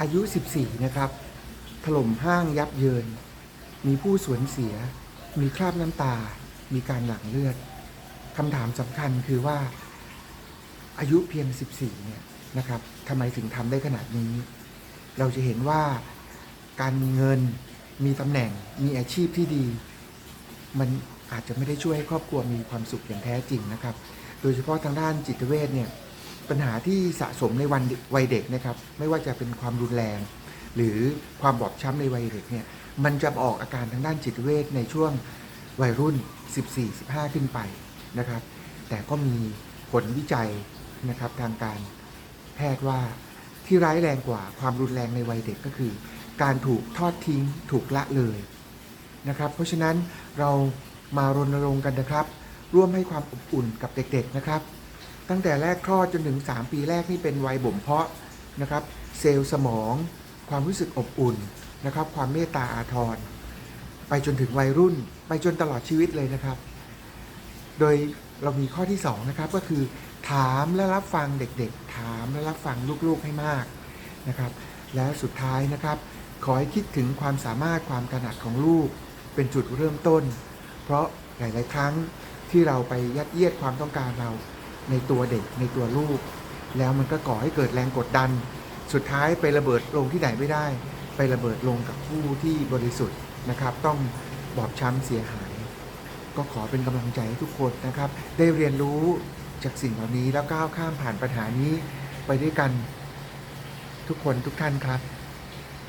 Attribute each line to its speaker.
Speaker 1: อายุ 14 นะครับ ถล่มห้างยับเยิน มีผู้สูญเสีย มีคราบน้ำตา มีการหลั่งเลือดคำถามสำคัญคือว่า อายุเพียง 14 เนี่ยนะครับทำไมถึงทำได้ขนาดนี้ เราจะเห็นว่าการมีเงิน มีตำแหน่ง มีอาชีพที่ดี มันอาจจะไม่ได้ช่วยให้ครอบครัวมีความสุขอย่างแท้จริงนะครับ โดยเฉพาะทางด้านจิตเวชเนี่ย ปัญหาที่สะสมในวันวัยเด็กนะครับ ไม่ว่าจะเป็นความรุนแรง หรือความบอบช้ำในวัยเด็กเนี่ยมันจะออกอาการทางด้านจิตเวชในช่วงวัยรุ่น 14-15 ขึ้นไปนะครับ แต่ก็มีผลวิจัยนะครับทางการแพทย์ว่าที่ร้ายแรงกว่าความรุนแรงในวัยเด็กก็คือ การถูกทอดทิ้งถูกละเลยนะครับ เพราะฉะนั้นเรามารณรงค์กันนะครับ ร่วมให้ความอบอุ่นกับเด็กๆนะครับ ตั้งแต่แรกคลอดจนถึง 3 ปีแรกนี่เป็นวัยบ่มเพาะนะครับ เซลล์สมอง ความรู้สึกอบอุ่นนะครับ ความเมตตาอาทร ไปจนถึงวัยรุ่น ไปจนตลอดชีวิตเลยนะครับ โดยเรามีข้อที่ 2 นะครับ ก็คือถามและรับฟังเด็กๆ ถามและรับฟังลูกๆให้มากนะครับ และสุดท้ายนะครับ ขอให้คิดถึงความสามารถความถนัดของลูก เป็นจุดเริ่มต้น เพราะหลาย ๆ ครั้งที่เราไปยัดเยียดความต้องการเรา ในตัวเด็กในตัวลูก แล้วมันก็ก่อให้เกิดแรงกดดัน สุดท้ายไประเบิดลงที่ไหนไม่ได้ ไประเบิดลงกับผู้ที่บริสุทธิ์นะครับ ต้องบอบช้ำเสียหาย ก็ขอเป็นกำลังใจให้ทุกคนนะครับ ได้เรียนรู้จากสิ่งเหล่านี้แล้วก้าวข้ามผ่านปัญหานี้ไปด้วยกันทุกคนทุกท่านครับ